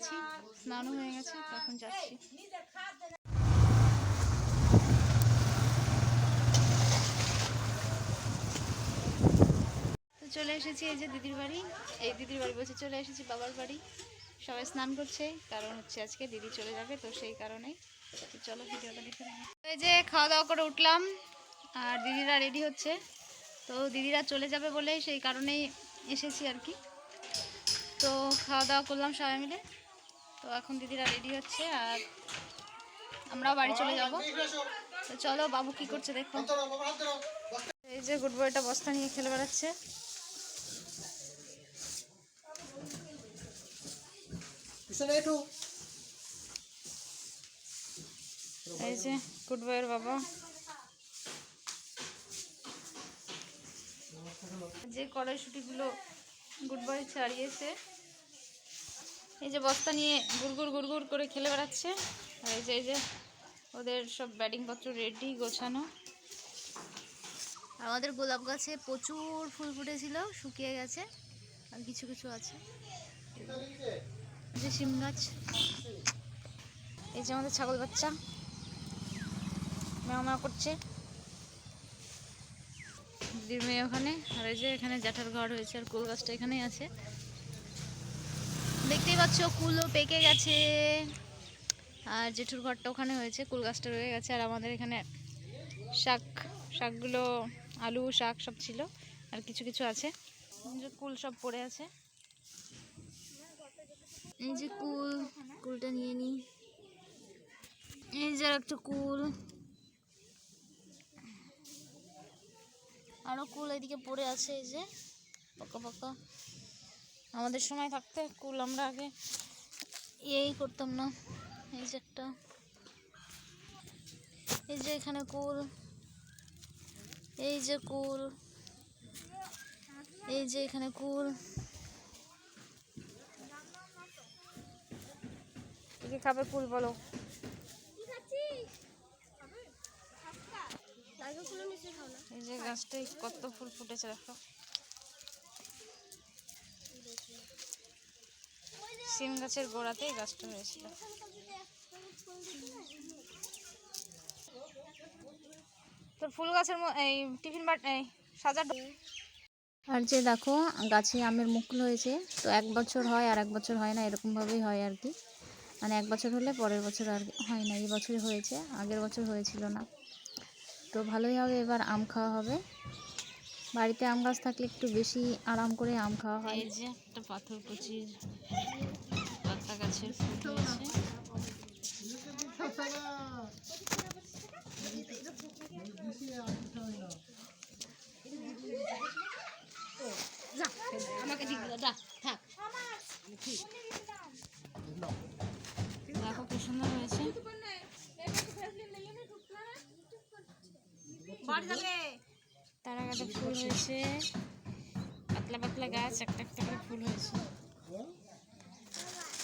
গেছি স্নানও হয়ে গেছে, তখন যাচ্ছি। তো চলে এসেছি এই যে দিদির বাড়ি। এই দিদির বাড়ি বসে চলে এসেছি বাবার বাড়ি। সবাই স্নান করছে, কারণ হচ্ছে আজকে দিদি চলে যাবে, তো সেই কারণেই। তো চলো ভিডিওটা দেখে এই যে খাওয়া দাওয়া করে উঠলাম, আর দিদিরা রেডি হচ্ছে। তো দিদিরা চলে যাবে বলে সেই কারণেই এসেছি আর কি। তো খাওয়া দাওয়া করলাম সবাই মিলে। তো এখন দিদিরা রেডি হচ্ছে আর আমরাও বাড়ি চলে যাব। তো চলো বাবু কি করছে দেখো। এই যে গুড বয়টা বস্তা নিয়ে খেলে বেড়াচ্ছে। এই যে গুড বয়ের বাবা। যে কড়াইশুটিগুলো গুড বয় ছাড়িয়েছে এই যে বস্তা নিয়ে গুড়গুড় গুড়গুড় করে খেলে বেড়াচ্ছে। আর এই যে এই যে ওদের সব ব্যাটিংপত্র রেডি গোছানো। আমাদের গোলাপ গাছে প্রচুর ফুল ফুটেছিল শুকিয়ে গেছে আর কিছু কিছু আছে। এই যে শিম গাছ। এই যে আমাদের ছাগল বাচ্চা। ম্যাও করছে। দিদির মেয়ে ওখানে। আর এই যে এখানে জ্যাঠার ঘর হয়েছে আর কুল গাছটা এখানেই আছে। পাচ্ছ, কুলও পেকে গেছে। আর জেঠুর ঘরটা ওখানে হয়েছে, কুল গাছটা রয়ে গেছে। আর আমাদের এখানে শাক, শাকগুলো, আলু, শাক সব ছিল, আর কিছু কিছু আছে। যে কুল সব পড়ে আছে। এই যে কুল, কুলটা নিয়ে নিই। এই যে একটা কুল। আরও কুল এদিকে পড়ে আছে, এই যে, পকা পকা। আমাদের সময় থাকতে কুল আমরা আগে এই করতাম না। এই যে একটা এই যে এখানে কুল এই যে কুল এই যে এখানে কুল। কি খাবে কুল বলো? এই যে গাছটায় কত ফুল ফুটেছে দেখো। সিম গাছের গোড়াতে এই গাছটা হয়েছিল তোর ফুল গাছের এই টিফিন বাট এই সাজা আর যে দেখো গাছে আমের মুকুল হয়েছে। তো এক বছর হয় আর এক বছর হয় না এরকমভাবেই হয় আর কি। মানে এক বছর হলে পরের বছর আর হয় না এই বছর হয়েছে আগের বছর হয়েছিল না। তো ভালোই হবে এবার আম খাওয়া হবে। বাড়িতে আম গাছ থাকলে একটু বেশি আরাম করে আম খাওয়া হয়। এই যে একটা পাথর কুচির গাছের দেখো কি সুন্দর হয়েছে। তারা গাছে ফুল হয়েছে। পাতলা পাতলা গাছ, একটা একটা করে ফুল হয়েছে।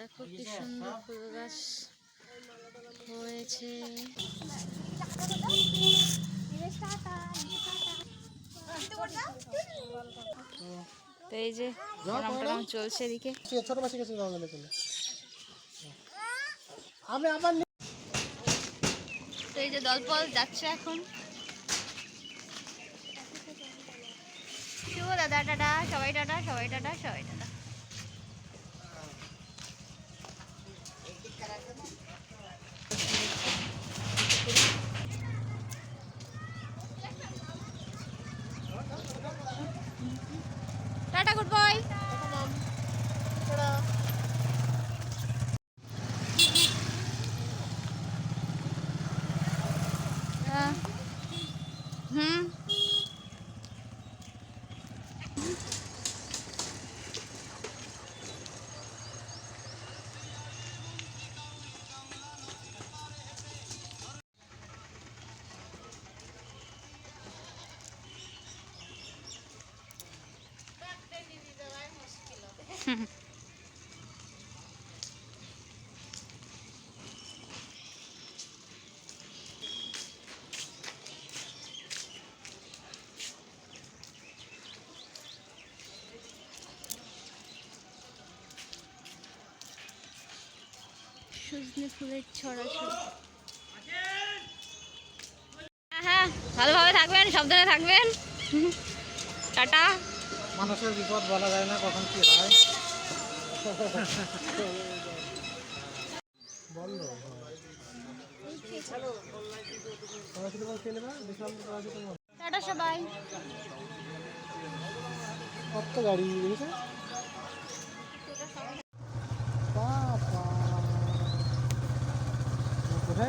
দেখো কি সুন্দর ফুল গাছ হয়েছে। তো এই যে প্রণাম চলছে এদিকে। ছোট মাসি কাছে যাওয়া চলে আমি আবার তো এই যে দলপল যাচ্ছে এখন। শুভ দাদা টাটা সবাই টাটা সবাই টাটা সবাই টাটা গুড বয় হুম হুম সজনে ফুলের ছড়াছড়ি হ্যাঁ হ্যাঁ ভালোভাবে থাকবেন সাবধানে থাকবেন। টাটা। মানুষের বিপদ বলা যায় না কখন কি হয়। টাটা সবাই। কত গাড়ি দেখেছে বাবা কোথায় বসেছো কোথায় গেছিলাম বেগুন বাড়ি গেছিলাম, তাই না? আর এদিকে দিদিরা বড়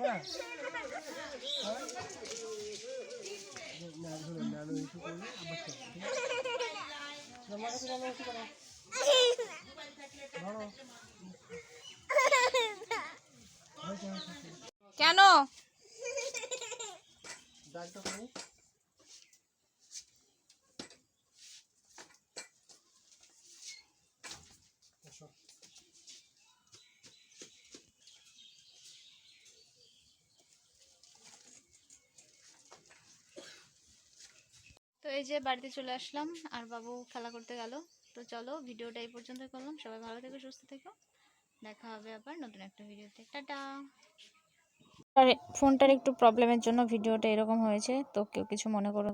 কেন ধরো কেন ব্যাগটা করি এসো তো এই যে বাড়িতে চলে আসলাম, আর বাবু খেলা করতে গেল। তো চলো, ভিডিওটা এই পর্যন্ত করলাম। সবাই ভালো থেকো, সুস্থ থেকো। দেখা হবে আবার নতুন একটা ভিডিওতে। টাটা! ফোনটার একটু প্রবলেমের জন্য ভিডিওটা এরকম হয়েছে, তো কেউ কিছু মনে করো